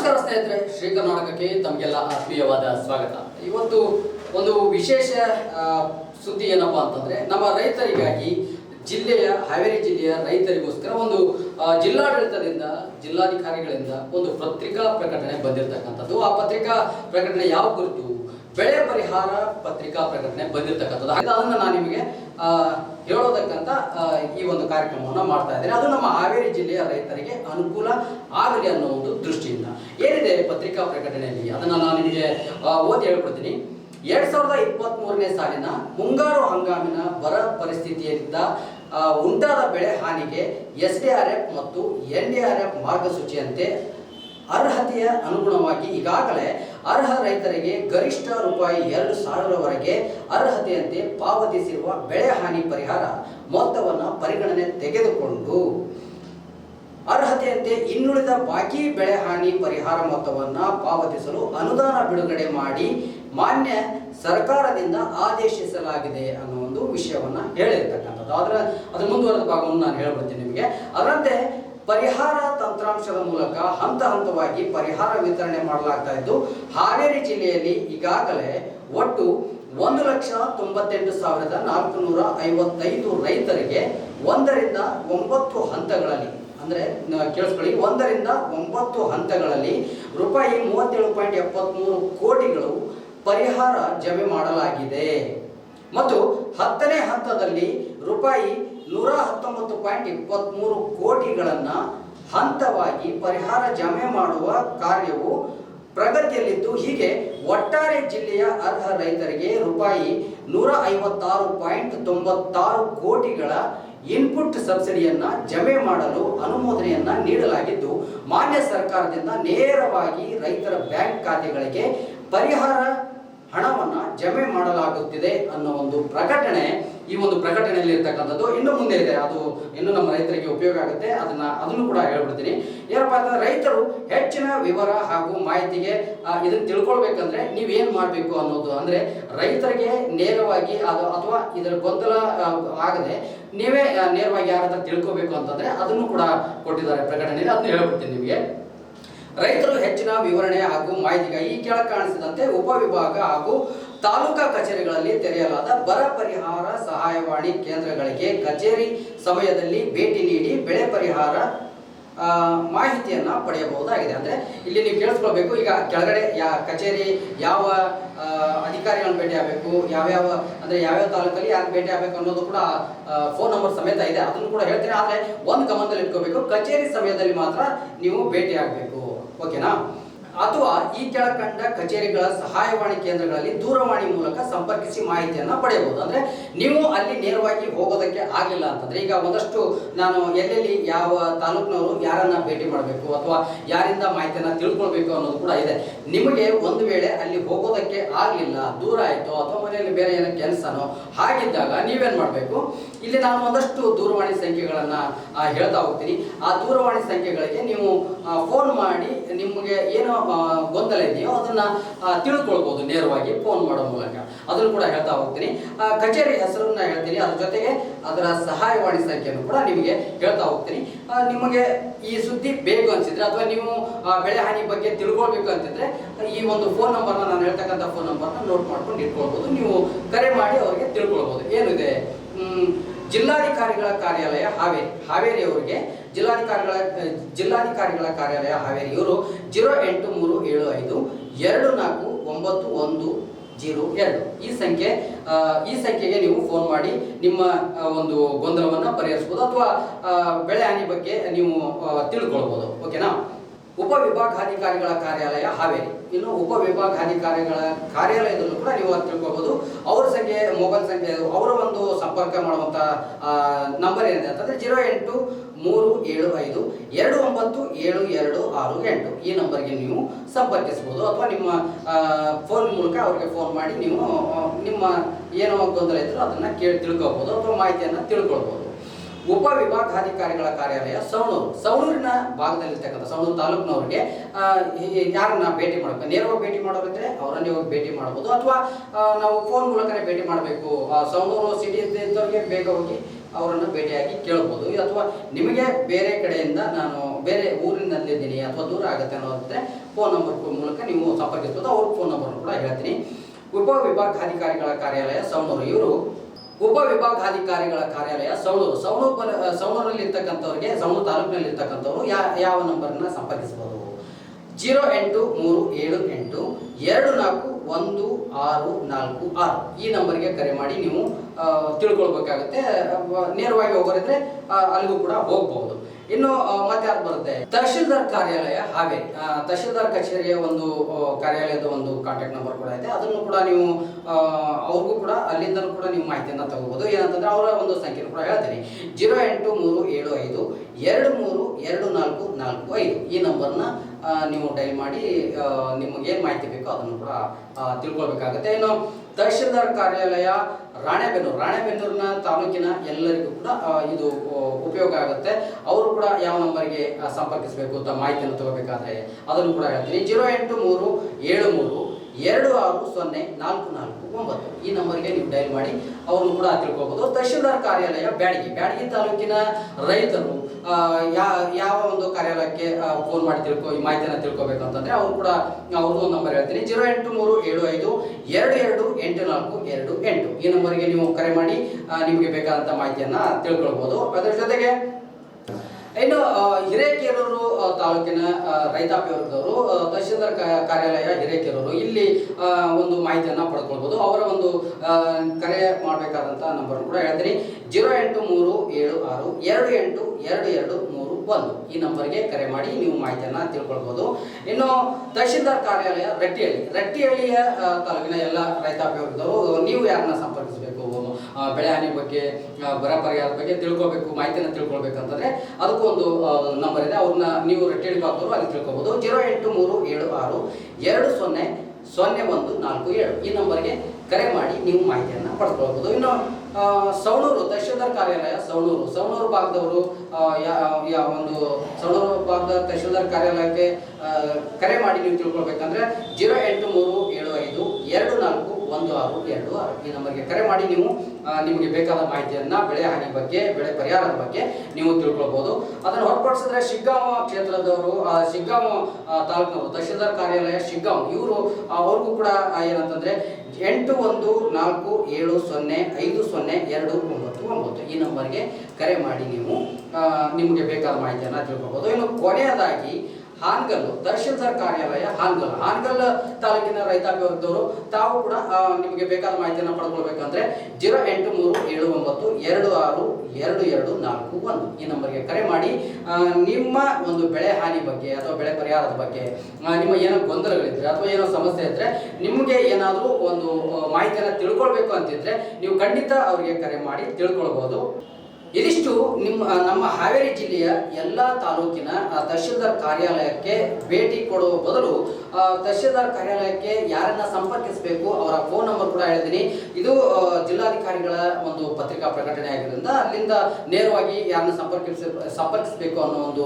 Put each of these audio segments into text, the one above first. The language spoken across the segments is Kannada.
ನಮಸ್ಕಾರ ಸ್ನೇಹಿತರೆ ಶ್ರೀ ಕರ್ನಾಟಕಕ್ಕೆ ತಮಗೆಲ್ಲ ಆತ್ಮೀಯವಾದ ಸ್ವಾಗತ. ಇವತ್ತು ಒಂದು ವಿಶೇಷ ಸುದ್ದಿ ಏನಪ್ಪಾ ಅಂತಂದ್ರೆ, ನಮ್ಮ ರೈತರಿಗಾಗಿ ಜಿಲ್ಲೆಯ, ಹಾವೇರಿ ಜಿಲ್ಲೆಯ ರೈತರಿಗೋಸ್ಕರ ಒಂದು ಜಿಲ್ಲಾಡಳಿತದಿಂದ, ಜಿಲ್ಲಾಧಿಕಾರಿಗಳಿಂದ ಒಂದು ಪತ್ರಿಕಾ ಪ್ರಕಟಣೆ ಬಂದಿರತಕ್ಕಂಥದ್ದು. ಆ ಪತ್ರಿಕಾ ಪ್ರಕಟಣೆ ಯಾವ ಕುರಿತು? ಬೆಳೆ ಪರಿಹಾರ ಪತ್ರಿಕಾ ಪ್ರಕಟಣೆ ಬಂದಿರತಕ್ಕಂಥದ್ದು. ಅದನ್ನು ನಾನು ನಿಮಗೆ ಹೇಳೋದಕ್ಕಂತ ಈ ಒಂದು ಕಾರ್ಯಕ್ರಮವನ್ನು ಮಾಡ್ತಾ ಇದ್ದೇನೆ. ಅದು ನಮ್ಮ ಹಾವೇರಿ ಜಿಲ್ಲೆಯ ರೈತರಿಗೆ ಅನುಕೂಲ ಆಗಲಿ ಅನ್ನೋ ಒಂದು ದೃಷ್ಟಿಯಿಂದ. ಏನಿದೆ ಪತ್ರಿಕಾ ಪ್ರಕಟಣೆಯಲ್ಲಿ? ಅದನ್ನು ನಾನು ನಿಮಗೆ ಓದಿ ಹೇಳ್ಕೊಡ್ತೀನಿ. ಎರಡ್ ಸಾವಿರದ ಇಪ್ಪತ್ತ್ ಮೂರನೇ ಸಾಲಿನ ಮುಂಗಾರು ಹಂಗಾಮಿನ ಬರ ಪರಿಸ್ಥಿತಿಯಿಂದ ಉಂಟಾದ ಬೆಳೆ ಹಾನಿಗೆ ಎಸ್ ಡಿ ಆರ್ ಎಫ್ ಮತ್ತು ಎನ್ ಡಿ ಆರ್ ಎಫ್ ಮಾರ್ಗಸೂಚಿಯಂತೆ ಅರ್ಹತೆಯ ಅನುಗುಣವಾಗಿ ಈಗಾಗಲೇ ಅರ್ಹ ರೈತರಿಗೆ ಗರಿಷ್ಠ ರೂಪಾಯಿ ಎರಡು ಸಾವಿರವರೆಗೆ ಅರ್ಹತೆಯಂತೆ ಪಾವತಿಸಿರುವ ಬೆಳೆ ಹಾನಿ ಪರಿಹಾರ ಮೊತ್ತವನ್ನು ಪರಿಗಣನೆ ತೆಗೆದುಕೊಂಡು ಅರ್ಹತೆಯಂತೆ ಇನ್ನುಳಿದ ಬಾಕಿ ಬೆಳೆ ಹಾನಿ ಪರಿಹಾರ ಮೊತ್ತವನ್ನು ಪಾವತಿಸಲು ಅನುದಾನ ಬಿಡುಗಡೆ ಮಾಡಿ ಮಾನ್ಯ ಸರ್ಕಾರದಿಂದ ಆದೇಶಿಸಲಾಗಿದೆ ಅನ್ನೋ ಒಂದು ವಿಷಯವನ್ನ ಹೇಳಿರ್ತಕ್ಕಂಥದ್ದು. ಅದರ ಅದ್ರ ಮುಂದುವರೆದ ಭಾಗವನ್ನು ನಾನು ಹೇಳ್ಬಿಡ್ತೀನಿ ನಿಮಗೆ. ಅದರಂತೆ ಪರಿಹಾರ ತಂತ್ರಾಂಶದ ಮೂಲಕ ಹಂತ ಹಂತವಾಗಿ ಪರಿಹಾರ ವಿತರಣೆ ಮಾಡಲಾಗ್ತಾ ಇದ್ದು, ಹಾವೇರಿ ಜಿಲ್ಲೆಯಲ್ಲಿ ಈಗಾಗಲೇ ಒಟ್ಟು ಒಂದು ಲಕ್ಷ ತೊಂಬತ್ತೆಂಟು ಸಾವಿರದ ನಾಲ್ಕು ನೂರ ಐವತ್ತೈದು ರೈತರಿಗೆ ಒಂದರಿಂದ ಒಂಬತ್ತು ಹಂತಗಳಲ್ಲಿ, ಅಂದರೆ ಕೇಳಿಸ್ಕೊಳ್ಳಿ, ಒಂದರಿಂದ ಒಂಬತ್ತು ಹಂತಗಳಲ್ಲಿ ರೂಪಾಯಿ ಮೂವತ್ತೇಳು ಪಾಯಿಂಟ್ ಎಪ್ಪತ್ತ್ಮೂರು ಕೋಟಿಗಳು ಪರಿಹಾರ ಜಮೆ ಮಾಡಲಾಗಿದೆ. ಮತ್ತು ಹತ್ತನೇ ಹಂತದಲ್ಲಿ ರೂಪಾಯಿ ನೂರ ಹತ್ತೊಂಬತ್ತು ಪಾಯಿಂಟ್ ಇಪ್ಪತ್ತ್ಮೂರು ಕೋಟಿಗಳನ್ನು ಹಂತವಾಗಿ ಪರಿಹಾರ ಜಮೆ ಮಾಡುವ ಕಾರ್ಯವು ಪ್ರಗತಿಯಲ್ಲಿದ್ದು ಹೀಗೆ ಒಟ್ಟಾರೆ ಜಿಲ್ಲೆಯ ಅರ್ಹ ರೈತರಿಗೆ ರೂಪಾಯಿ ನೂರ ಐವತ್ತಾರು ಪಾಯಿಂಟ್ ತೊಂಬತ್ತಾರು ಕೋಟಿಗಳ ಇನ್ಪುಟ್ ಸಬ್ಸಿಡಿಯನ್ನ ಜಮೆ ಮಾಡಲು ಅನುಮೋದನೆಯನ್ನ ನೀಡಲಾಗಿದ್ದು, ಮಾನ್ಯ ಸರ್ಕಾರದಿಂದ ನೇರವಾಗಿ ರೈತರ ಬ್ಯಾಂಕ್ ಖಾತೆಗಳಿಗೆ ಪರಿಹಾರ ಹಣವನ್ನ ಜಮೆ ಮಾಡಲಾಗುತ್ತಿದೆ ಅನ್ನೋ ಒಂದು ಪ್ರಕಟಣೆ, ಈ ಒಂದು ಪ್ರಕಟಣೆಯಲ್ಲಿ ಇರ್ತಕ್ಕಂಥದ್ದು ಇನ್ನು ಮುಂದೆ ಇದೆ. ಅದು ಇನ್ನು ನಮ್ಮ ರೈತರಿಗೆ ಉಪಯೋಗ ಆಗುತ್ತೆ. ಅದನ್ನ, ಅದನ್ನು ಕೂಡ ಹೇಳ್ಬಿಡ್ತೀನಿ. ಏನಪ್ಪಾ ಅಂದ್ರೆ ರೈತರು ಹೆಚ್ಚಿನ ವಿವರ ಹಾಗೂ ಮಾಹಿತಿಗೆ ಇದನ್ನು ತಿಳ್ಕೊಳ್ಬೇಕಂದ್ರೆ ನೀವೇನ್ ಮಾಡಬೇಕು ಅನ್ನೋದು. ಅಂದ್ರೆ ರೈತರಿಗೆ ನೇರವಾಗಿ ಅದು ಅಥವಾ ಇದರ ಗೊಂದಲ ಆಗದೆ ನೀವೇ ನೇರವಾಗಿ ಯಾರ ಹತ್ರ ತಿಳ್ಕೊಬೇಕು ಅಂತಂದ್ರೆ ಅದನ್ನು ಕೂಡ ಕೊಟ್ಟಿದ್ದಾರೆ ಪ್ರಕಟಣೆಯಲ್ಲಿ. ಅದನ್ನ ಹೇಳ್ಬಿಡ್ತೀನಿ ನಿಮಗೆ. ರೈತರು ಹೆಚ್ಚಿನ ವಿವರಣೆ ಹಾಗೂ ಮಾಹಿತಿಗಾಗಿ ಈ ಕೆಳ ಕಾಣಿಸಿದಂತೆ ಉಪವಿಭಾಗ ಹಾಗೂ ತಾಲೂಕಾ ಕಚೇರಿಗಳಲ್ಲಿ ತೆರೆಯಲಾದ ಬರ ಪರಿಹಾರ ಸಹಾಯವಾಣಿ ಕೇಂದ್ರಗಳಿಗೆ ಕಚೇರಿ ಸಮಯದಲ್ಲಿ ಭೇಟಿ ನೀಡಿ ಬೆಳೆ ಪರಿಹಾರ ಮಾಹಿತಿಯನ್ನು ಪಡೆಯಬಹುದಾಗಿದೆ. ಅಂದ್ರೆ ಇಲ್ಲಿ ನೀವು ಕೇಳಿಸ್ಕೊಳ್ಬೇಕು, ಈಗ ಕೆಳಗಡೆ ಯಾ, ಕಚೇರಿ ಯಾವ ಅಧಿಕಾರಿಗಳನ್ನ ಭೇಟಿ ಆಗಬೇಕು, ಯಾವ್ಯಾವ, ಅಂದ್ರೆ ಯಾವ್ಯಾವ ತಾಲೂಕಲ್ಲಿ ಯಾರು ಭೇಟಿ ಆಗಬೇಕು ಅನ್ನೋದು ಕೂಡ ಫೋನ್ ನಂಬರ್ ಸಮೇತ ಇದೆ. ಅದನ್ನು ಕೂಡ ಹೇಳ್ತೀನಿ. ಆದ್ರೆ ಒಂದು ಗಮನದಲ್ಲಿ ಇಟ್ಕೋಬೇಕು ಕಚೇರಿ ಸಮಯದಲ್ಲಿ ಮಾತ್ರ ನೀವು ಭೇಟಿ ಆಗಬೇಕು. ಓಕೆನಾ ಅಥವಾ ಈ ಕೆಳಕಂಡ ಕಚೇರಿಗಳ ಸಹಾಯವಾಣಿ ಕೇಂದ್ರಗಳಲ್ಲಿ ದೂರವಾಣಿ ಮೂಲಕ ಸಂಪರ್ಕಿಸಿ ಮಾಹಿತಿಯನ್ನು ಪಡೆಯಬಹುದು. ಅಂದ್ರೆ ನೀವು ಅಲ್ಲಿ ನೇರವಾಗಿ ಹೋಗೋದಕ್ಕೆ ಆಗಿಲ್ಲ ಅಂತಂದ್ರೆ ಈಗ ಒಂದಷ್ಟು ನಾನು ಎಲ್ಲೆಲ್ಲಿ ಯಾವ ತಾಲೂಕಿನವರು ಯಾರನ್ನ ಭೇಟಿ ಮಾಡಬೇಕು ಅಥವಾ ಯಾರಿಂದ ಮಾಹಿತಿಯನ್ನು ತಿಳ್ಕೊಳ್ಬೇಕು ಅನ್ನೋದು ಕೂಡ ಇದೆ. ನಿಮಗೆ ಒಂದು ವೇಳೆ ಅಲ್ಲಿ ಹೋಗೋದಕ್ಕೆ ಆಗಲಿಲ್ಲ, ದೂರ ಆಯಿತು ಅಥವಾ ಮನೆಯಲ್ಲಿ ಬೇರೆ ಏನೋ ಕೆಲಸನೋ ಹಾಗಿದ್ದಾಗ ನೀವೇನು ಮಾಡಬೇಕು? ಇಲ್ಲಿ ನಾನು ಒಂದಷ್ಟು ದೂರವಾಣಿ ಸಂಖ್ಯೆಗಳನ್ನು ಹೇಳ್ತಾ ಹೋಗ್ತೀನಿ. ಆ ದೂರವಾಣಿ ಸಂಖ್ಯೆಗಳಿಗೆ ನೀವು ಫೋನ್ ಮಾಡಿ ನಿಮಗೆ ಏನೋ ಗೊಂದಲ ಇದೆಯೋ ಅದನ್ನ ತಿಳ್ಕೊಳ್ಬೋದು ನೇರವಾಗಿ ಫೋನ್ ಮಾಡೋ ಮೂಲಕ. ಅದನ್ನು ಕೂಡ ಹೇಳ್ತಾ ಹೋಗ್ತೀನಿ. ಕಚೇರಿ ಹೆಸರನ್ನ ಹೇಳ್ತೀನಿ. ಅದ್ರ ಜೊತೆಗೆ ಅದರ ಸಹಾಯವಾಣಿ ಸಂಖ್ಯೆಯನ್ನು ಕೂಡ ನಿಮಗೆ ಹೇಳ್ತಾ ಹೋಗ್ತೀನಿ. ನಿಮಗೆ ಈ ಸುದ್ದಿ ಬೇಕು ಅನಿಸಿದ್ರೆ ಅಥವಾ ನೀವು ಬೆಳೆ ಹಾನಿ ಬಗ್ಗೆ ತಿಳ್ಕೊಳ್ಬೇಕು ಅಂತಿದ್ರೆ, ಈ ಒಂದು ಫೋನ್ ನಂಬರ್ನ ನಾನು ಹೇಳ್ತಕ್ಕಂಥ ಫೋನ್ ನಂಬರ್ನ ನೋಟ್ ಮಾಡ್ಕೊಂಡು ಇಟ್ಕೊಳ್ಬೋದು. ನೀವು ಕರೆ ಮಾಡಿ ಅವರಿಗೆ ತಿಳ್ಕೊಳ್ಬೋದು. ಏನಿದೆ? ಜಿಲ್ಲಾಧಿಕಾರಿಗಳ ಕಾರ್ಯಾಲಯ ಹಾವೇರಿ ಹಾವೇರಿ ಅವರಿಗೆ ಜಿಲ್ಲಾಧಿಕಾರಿಗಳ ಜಿಲ್ಲಾಧಿಕಾರಿಗಳ ಕಾರ್ಯಾಲಯ ಹಾವೇರಿ. ಇವರು ಜೀರೋ ಎಂಟು ಮೂರು ಏಳು ಐದು ಎರಡು ನಾಲ್ಕು ಒಂಬತ್ತು ಒಂದು ಜೀರೋ ಎರಡು. ಈ ಸಂಖ್ಯೆ ಈ ಸಂಖ್ಯೆಗೆ ನೀವು ಫೋನ್ ಮಾಡಿ ನಿಮ್ಮ ಒಂದು ಗೊಂದಲವನ್ನು ಪರಿಹರಿಸ್ಬೋದು ಅಥವಾ ಬೆಳೆ ಹಾನಿ ಬಗ್ಗೆ ನೀವು ತಿಳ್ಕೊಳ್ಬೋದು ಓಕೆನಾ? ಉಪವಿಭಾಗಾಧಿಕಾರಿಗಳ ಕಾರ್ಯಾಲಯ ಹಾವೇರಿ. ಇನ್ನು ಉಪವಿಭಾಗಾಧಿಕಾರಿಗಳ ಕಾರ್ಯಾಲಯದಲ್ಲೂ ಕೂಡ ನೀವು ಅದು ತಿಳ್ಕೊಬೋದು ಅವ್ರ ಸಂಖ್ಯೆ, ಮೊಬೈಲ್ ಸಂಖ್ಯೆ, ಅವರ ಒಂದು ಸಂಪರ್ಕ ಮಾಡುವಂಥ ನಂಬರ್ ಏನಿದೆ ಅಂತಂದ್ರೆ ಜೀರೋ ಎಂಟು ಮೂರು ಏಳು ಐದು ಎರಡು ಒಂಬತ್ತು ಏಳು ಎರಡು ಆರು ಎಂಟು ಈ ನಂಬರ್ಗೆ ನೀವು ಸಂಪರ್ಕಿಸ್ಬೋದು ಅಥವಾ ನಿಮ್ಮ ಫೋನ್ ಮೂಲಕ ಅವರಿಗೆ ಫೋನ್ ಮಾಡಿ ನೀವು ನಿಮ್ಮ ಏನೋ ಗೊಂದಲ ಇದ್ರೂ ಅದನ್ನು ಕೇಳಿ ತಿಳ್ಕೊಬೋದು ಅಥವಾ ಮಾಹಿತಿಯನ್ನು ತಿಳ್ಕೊಳ್ಬೋದು. ಉಪವಿಭಾಗಾಧಿಕಾರಿಗಳ ಕಾರ್ಯಾಲಯ ಸವಣೂರು. ಸವಣೂರಿನ ಭಾಗದಲ್ಲಿರ್ತಕ್ಕಂಥ ಸವಣೂರು ತಾಲೂಕಿನವ್ರಿಗೆ ಯಾರನ್ನ ಭೇಟಿ ಮಾಡಬೇಕು? ನೇರವಾಗಿ ಭೇಟಿ ಮಾಡೋರಿದ್ರೆ ಅವರನ್ನೇ ಹೋಗಿ ಭೇಟಿ ಮಾಡ್ಬೋದು ಅಥವಾ ನಾವು ಫೋನ್ ಮೂಲಕನೇ ಭೇಟಿ ಮಾಡಬೇಕು. ಸವಣೂರು ಸಿಟಿ ಇದ್ದವ್ರಿಗೆ ಬೇಗ ಹೋಗಿ ಅವರನ್ನು ಭೇಟಿಯಾಗಿ ಕೇಳ್ಬೋದು ಅಥವಾ ನಿಮಗೆ ಬೇರೆ ಕಡೆಯಿಂದ ನಾನು ಬೇರೆ ಊರಿನಲ್ಲಿದ್ದೀನಿ ಅಥವಾ ದೂರ ಆಗುತ್ತೆ ಅನ್ನೋದಂತೆ ಫೋನ್ ನಂಬರ್ ಮೂಲಕ ನೀವು ಸಂಪರ್ಕಿಸ್ಬೋದು ಅವ್ರ ಫೋನ್ ನಂಬರ್ ಕೂಡ ಹೇಳ್ತೀನಿ. ಉಪವಿಭಾಗಾಧಿಕಾರಿಗಳ ಕಾರ್ಯಾಲಯ, ಸವಣೂರು. ಇವರು ಉಪವಿಭಾಗಾಧಿಕಾರಿಗಳ ಕಾರ್ಯಾಲಯ, ಸವಣೂರು. ಸವಣೂರು ಸವಣೂರಲ್ಲಿ ಇರ್ತಕ್ಕಂಥವ್ರಿಗೆ, ಸವಣೂರು ತಾಲೂಕಿನಲ್ಲಿ ಇರ್ತಕ್ಕಂಥವ್ರು ಯಾ, ಯಾವ ನಂಬರ್ನ ಸಂಪರ್ಕಿಸಬಹುದು? ಜೀರೋ ಎಂಟು ಮೂರು ಏಳು ಎಂಟು ಎರಡು ನಾಲ್ಕು ಒಂದು, ಆರು, ನಾಲ್ಕು, ಆರು. ಈ ನಂಬರ್ಗೆ ಕರೆ ಮಾಡಿ ನೀವು ತಿಳ್ಕೊಳ್ಬೇಕಾಗತ್ತೆ. ನೇರವಾಗಿ ಹೋಗೋರಿದ್ರೆ ಅಲ್ಲಿಗೂ ಕೂಡ ಹೋಗ್ಬಹುದು ಇನ್ನು ಮತ್ತೆ ಯಾರು ಬರುತ್ತೆ? ತಹಶೀಲ್ದಾರ್ ಕಾರ್ಯಾಲಯ ಹಾವೇರಿ ತಹಶೀಲ್ದಾರ್ ಕಚೇರಿಯ ಒಂದು ಕಾರ್ಯಾಲಯದ ಒಂದು ಕಾಂಟ್ಯಾಕ್ಟ್ ನಂಬರ್ ಕೂಡ ಇದೆ. ಅದನ್ನು ಕೂಡ ನೀವು ಅವ್ರಿಗೂ ಕೂಡ, ಅಲ್ಲಿಂದಲೂ ಕೂಡ ನೀವು ಮಾಹಿತಿಯನ್ನು ತಗೋಬಹುದು ಏನಂತಂದ್ರೆ ಅವರ ಒಂದು ಸಂಖ್ಯೆ ಕೂಡ ಹೇಳ್ತೀನಿ. ಜೀರೋ ಎಂಟು ಮೂರು ಏಳು ಐದು, ಎರಡು ಮೂರು ಎರಡು ನಾಲ್ಕು ನಾಲ್ಕು ಐದು. ಈ ನಂಬರ್ನ ನೀವು ಡೈಲ್ ಮಾಡಿ ನಿಮಗೆ ಏನು ಮಾಹಿತಿ ಬೇಕೋ ಅದನ್ನು ಕೂಡ ತಿಳ್ಕೊಳ್ಬೇಕಾಗತ್ತೆ. ಇನ್ನು ತಹಶೀಲ್ದಾರ್ ಕಾರ್ಯಾಲಯ, ರಾಣೆಬೆನ್ನೂರು. ರಾಣೆಬೆನ್ನೂರಿನ ತಾಲೂಕಿನ ಎಲ್ಲರಿಗೂ ಕೂಡ ಇದು ಉಪಯೋಗ ಆಗುತ್ತೆ. ಅವರು ಕೂಡ ಯಾವ ನಂಬರ್ಗೆ ಸಂಪರ್ಕಿಸಬೇಕು ಅಂತ ಮಾಹಿತಿಯನ್ನು ತಗೋಬೇಕಾದ್ರೆ ಅದನ್ನು ಕೂಡ ಹೇಳ್ತೀನಿ. ಜೀರೋ ಎಂಟು ಮೂರು ಏಳು ಮೂರು ಎರಡು ಆರು ಸೊನ್ನೆ ನಾಲ್ಕು ನಾಲ್ಕು ಒಂಬತ್ತು. ಈ ನಂಬರ್ಗೆ ನೀವು ಡೈಲ್ ಮಾಡಿ, ಅವ್ರನ್ನು ಕೂಡ ತಿಳ್ಕೊಬೋದು. ತಹಶೀಲ್ದಾರ್ ಕಾರ್ಯಾಲಯ ಬ್ಯಾಡಗಿ. ಬ್ಯಾಡಗಿ ತಾಲೂಕಿನ ರೈತರು ಯಾವ ಒಂದು ಕಾರ್ಯಾಲಯಕ್ಕೆ ಫೋನ್ ಮಾಡಿ ತಿಳ್ಕೊ, ಈ ಮಾಹಿತಿಯನ್ನು ತಿಳ್ಕೊಬೇಕು ಅಂತಂದ್ರೆ ಅವ್ರು ಕೂಡ ಅವ್ರದ್ದು ಒಂದು ನಂಬರ್ ಹೇಳ್ತೀನಿ. ಜೀರೋ ಎಂಟು ಮೂರು ಏಳು ಐದು ಎರಡು ಎರಡು ಎಂಟು ನಾಲ್ಕು ಎರಡು ಎಂಟು. ಈ ನಂಬರ್ಗೆ ನೀವು ಕರೆ ಮಾಡಿ ನಿಮಗೆ ಬೇಕಾದಂಥ ಮಾಹಿತಿಯನ್ನ ತಿಳ್ಕೊಳ್ಬೋದು. ಅದರ ಜೊತೆಗೆ ಇನ್ನು ಹಿರೇಕೆರೂರು ತಾಲೂಕಿನ ರೈತಾಪಿವರ್ಗದವರು ರೈತಾಪಿ ವರ್ಗದವರು ತಹಶೀಲ್ದಾರ್ ಕಾರ್ಯಾಲಯ ಹಿರೇಕೆರೂರು. ಇಲ್ಲಿ ಒಂದು ಮಾಹಿತಿಯನ್ನು ಪಡ್ಕೊಳ್ಬೋದು. ಅವರ ಒಂದು ಕರೆ ಮಾಡಬೇಕಾದಂಥ ನಂಬರ್ ಕೂಡ ಹೇಳ್ತೀನಿ. ಜೀರೋ ಎಂಟು ಮೂರು ಏಳು ಆರು ಎರಡು ಎಂಟು ಎರಡು ಎರಡು ಮೂರು ಒಂದು ಈ ನಂಬರ್ಗೆ ಕರೆ ಮಾಡಿ ನೀವು ಮಾಹಿತಿಯನ್ನು ತಿಳ್ಕೊಳ್ಬೋದು. ಇನ್ನು ತಹಶೀಲ್ದಾರ್ ಕಾರ್ಯಾಲಯ ರಟ್ಟಿಹಳ್ಳಿ. ರಟ್ಟಿಹಳ್ಳಿಯ ತಾಲೂಕಿನ ಎಲ್ಲ ರೈತಾಪಿ ವರ್ಗದವರು ನೀವು ಯಾರನ್ನ ಸಂಪರ್ಕಿಸಬೇಕು ಆ, ಬೆಳೆ ಹಾನಿ ಬಗ್ಗೆ ಬರ ಪರಿಹಾರದ ಬಗ್ಗೆ ತಿಳ್ಕೊಬೇಕು, ಮಾಹಿತಿಯನ್ನು ತಿಳ್ಕೊಳ್ಬೇಕಂತಂದ್ರೆ ಅದಕ್ಕೂ ಒಂದು ನಂಬರ್ ಇದೆ. ಅವ್ರನ್ನ ನೀವು ರಿಟೇಲ್ ಬಾಕ್ದವರು ಅಲ್ಲಿ ತಿಳ್ಕೊಬೋದು. ಜೀರೋ ಎಂಟು ಮೂರು ಏಳು ಆರು ಎರಡು ಸೊನ್ನೆ ಸೊನ್ನೆ ಒಂದು ನಾಲ್ಕು ಏಳು ಈ ನಂಬರ್ಗೆ ಕರೆ ಮಾಡಿ ನೀವು ಮಾಹಿತಿಯನ್ನು ಪಡ್ಕೊಳ್ಬೋದು ಇನ್ನು ಸವಣೂರು, ತಹಶೀಲ್ದಾರ್ ಕಾರ್ಯಾಲಯ, ಸವಣೂರು. ಸವಣೂರು ಭಾಗದವರು ಯಾ ಒಂದು ಸವಣೂರು ಭಾಗದ ತಹಶೀಲ್ದಾರ್ ಕಾರ್ಯಾಲಯಕ್ಕೆ ಕರೆ ಮಾಡಿ ನೀವು ತಿಳ್ಕೊಳ್ಬೇಕಂದ್ರೆ ಜೀರೋ ಎಂಟು ಮೂರು ಏಳು ಐದು ಎರಡು ನಾಲ್ಕು ಒಂದು ಆರು ಎರಡು ಆರು ಈ ನಂಬರ್ಗೆ ಕರೆ ಮಾಡಿ ನೀವು ನಿಮಗೆ ಬೇಕಾದ ಮಾಹಿತಿಯನ್ನ ಬೆಳೆ ಹಾನಿ ಬಗ್ಗೆ, ಬೆಳೆ ಪರಿಹಾರದ ಬಗ್ಗೆ ನೀವು ತಿಳ್ಕೊಳ್ಬಹುದು ಅದನ್ನು ಹೊರಪಡಿಸಿದ್ರೆ ಶಿಗ್ಗಾಂವ ಕ್ಷೇತ್ರದವರು ಶಿಗ್ಗಾಂವ ತಾಲೂಕಿನವರು, ತಹಶೀಲ್ದಾರ್ ಕಾರ್ಯಾಲಯ, ಶಿಗ್ಗಾಂವ್, ಇವರು ಅವ್ರಿಗೂ ಕೂಡ ಏನಂತಂದ್ರೆ ಎಂಟು ಒಂದು ನಾಲ್ಕು ಏಳು ಸೊನ್ನೆ ಐದು ಸೊನ್ನೆ ಎರಡು ಒಂಬತ್ತು ಒಂಬತ್ತು ಈ ನಂಬರ್ಗೆ ಕರೆ ಮಾಡಿ ನೀವು ನಿಮಗೆ ಬೇಕಾದ ಮಾಹಿತಿಯನ್ನು ತಿಳ್ಕೊಬಹುದು ಇನ್ನು ಕೊನೆಯದಾಗಿ ಹಾನ್ಗಲ್ಲು ತಹಶೀಲ್ದಾರ್ ಕಾರ್ಯಾಲಯ ಹಾನ್ಗಲ್ ಹಾನ್ಗಲ್ ತಾಲೂಕಿನ ರೈತಾಪಿ ವರ್ಗದವರು ತಾವು ಕೂಡ ನಿಮಗೆ ಬೇಕಾದ ಮಾಹಿತಿಯನ್ನು ಪಡ್ಕೊಳ್ಬೇಕಂದ್ರೆ ಜೀರೋ ಎಂಟು ಮೂರು ಏಳು ಒಂಬತ್ತು ಎರಡು ಆರು ಎರಡು ಎರಡು ನಾಲ್ಕು ಒಂದು ಈ ನಂಬರ್ಗೆ ಕರೆ ಮಾಡಿ. ನಿಮ್ಮ ಒಂದು ಬೆಳೆ ಹಾನಿ ಬಗ್ಗೆ ಅಥವಾ ಬೆಳೆ ಪರಿಹಾರದ ಬಗ್ಗೆ ನಿಮ್ಮ ಏನೋ ಗೊಂದಲಗಳಿದ್ರೆ ಅಥವಾ ಏನೋ ಸಮಸ್ಯೆ ಇದ್ರೆ ನಿಮಗೆ ಏನಾದರೂ ಒಂದು ಮಾಹಿತಿಯನ್ನು ತಿಳ್ಕೊಳ್ಬೇಕು ಅಂತಿದ್ರೆ ನೀವು ಖಂಡಿತ ಅವರಿಗೆ ಕರೆ ಮಾಡಿ ತಿಳ್ಕೊಳ್ಬೋದು. ಇದಿಷ್ಟು ನಿಮ್ಮ ನಮ್ಮ ಹಾವೇರಿ ಜಿಲ್ಲೆಯ ಎಲ್ಲ ತಾಲೂಕಿನ ತಹಶೀಲ್ದಾರ್ ಕಾರ್ಯಾಲಯಕ್ಕೆ ಭೇಟಿ ಕೊಡುವ ಬದಲು ತಹಶೀಲ್ದಾರ್ ಕಾರ್ಯಾಲಯಕ್ಕೆ ಯಾರನ್ನ ಸಂಪರ್ಕಿಸಬೇಕು, ಅವರ ಫೋನ್ ನಂಬರ್ ಕೂಡ ಹೇಳಿದ್ದೀನಿ. ಇದು ಜಿಲ್ಲಾಧಿಕಾರಿಗಳ ಒಂದು ಪತ್ರಿಕಾ ಪ್ರಕಟಣೆ ಆಗಿರೋದ್ರಿಂದ ಅಲ್ಲಿಂದ ನೇರವಾಗಿ ಯಾರನ್ನ ಸಂಪರ್ಕಿಸ, ಸಂಪರ್ಕಿಸಬೇಕು ಅನ್ನೋ ಒಂದು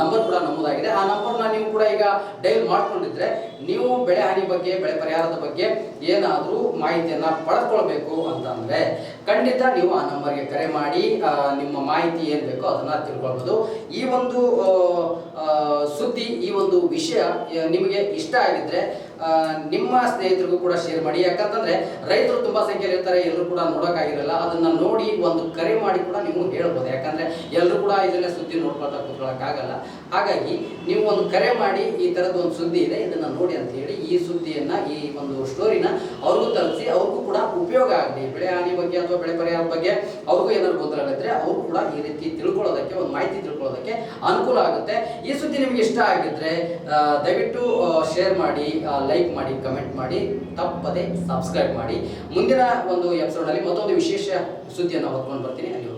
ನಂಬರ್ ಕೂಡ ನಮೂದಾಗಿದೆ. ಆ ನಂಬರ್ನ ನೀವು ಕೂಡ ಈಗ ಡೈಲ್ ಮಾಡ್ಕೊಂಡಿದ್ರೆ ನೀವು ಬೆಳೆ ಹಾನಿ ಬಗ್ಗೆ, ಬೆಳೆ ಪರಿಹಾರದ ಬಗ್ಗೆ ಏನಾದರೂ ಮಾಹಿತಿಯನ್ನ ಪಡೆದುಕೊಳ್ಬೇಕು ಅಂತಂದ್ರೆ ಖಂಡಿತ ನೀವು ಆ ನಂಬರ್ಗೆ ಕರೆ ಮಾಡಿ ನಿಮ್ಮ ಮಾಹಿತಿ ಏನು ಬೇಕೋ ಅದನ್ನ ತಿಳ್ಕೊಳ್ಬೋದು. ಈ ಒಂದು ಸುದ್ದಿ, ಈ ಒಂದು ವಿಷಯ, ನಿಮಗೆ ಇಷ್ಟ ಆಗಿದ್ರೆ ಆ, ನಿಮ್ಮ ಸ್ನೇಹಿತರಿಗೂ ಕೂಡ ಶೇರ್ ಮಾಡಿ. ಯಾಕಂತಂದ್ರೆ ರೈತರು ತುಂಬಾ ಸಂಖ್ಯೆಯಲ್ಲಿ ಇರ್ತಾರೆ, ಎಲ್ಲರೂ ಕೂಡ ನೋಡೋಕ್ಕಾಗಿರಲ್ಲ. ಅದನ್ನ ನೋಡಿ ಒಂದು ಕರೆ ಮಾಡಿ ಕೂಡ ನೀವು ಹೇಳ್ಬೋದು. ಯಾಕಂದ್ರೆ ಎಲ್ಲರೂ ಕೂಡ ಇದನ್ನೇ ಸುದ್ದಿ ನೋಡ್ಕೊಳ್ತಾ ಕೂತ್ಕೊಳ್ಳೋಕ್ಕಾಗಲ್ಲ ಹಾಗಾಗಿ ನೀವು ಒಂದು ಕರೆ ಮಾಡಿ, ಈ ತರದ ಒಂದು ಸುದ್ದಿ ಇದೆ, ಇದನ್ನ ನೋಡಿ ಅಂತ ಹೇಳಿ ಈ ಸುದ್ದಿಯನ್ನ, ಈ ಒಂದು ಸ್ಟೋರಿನ ಅವ್ರಿಗೂ ತಲುಪಿಸಿ, ಅವ್ರಿಗೂ ಕೂಡ ಉಪಯೋಗ ಆಗಲಿ. ಬೆಳೆ ಹಾನಿ ಬಗ್ಗೆ ಅಥವಾ ಬೆಳೆ ಪರಿಹಾರ ಬಗ್ಗೆ ಅವ್ರಿಗೂ ಏನಾದ್ರು ಗೊತ್ತಾಗಿದ್ರೆ ಅವ್ರು ಕೂಡ ಈ ರೀತಿ ತಿಳ್ಕೊಳ್ಳೋದಕ್ಕೆ, ಒಂದು ಮಾಹಿತಿ ತಿಳ್ಕೊಳ್ಳೋದಕ್ಕೆ ಅನುಕೂಲ ಆಗುತ್ತೆ. ಈ ಸುದ್ದಿ ನಿಮ್ಗೆ ಇಷ್ಟ ಆಗಿದ್ರೆ ದಯವಿಟ್ಟು ಶೇರ್ ಮಾಡಿ ಲೈಕ್ ಮಾಡಿ ಕಮೆಂಟ್ ಮಾಡಿ, ತಪ್ಪದೆ ಸಬ್ಸ್ಕ್ರೈಬ್ ಮಾಡಿ. ಮುಂದಿನ ಒಂದು ಎಪಿಸೋಡ್ನಲ್ಲಿ ಮತ್ತೊಂದು ವಿಶೇಷ ಸುದ್ದಿಯನ್ನು ಹೊತ್ಕೊಂಡು ಬರ್ತೀನಿ. ಅಲ್ಲಿ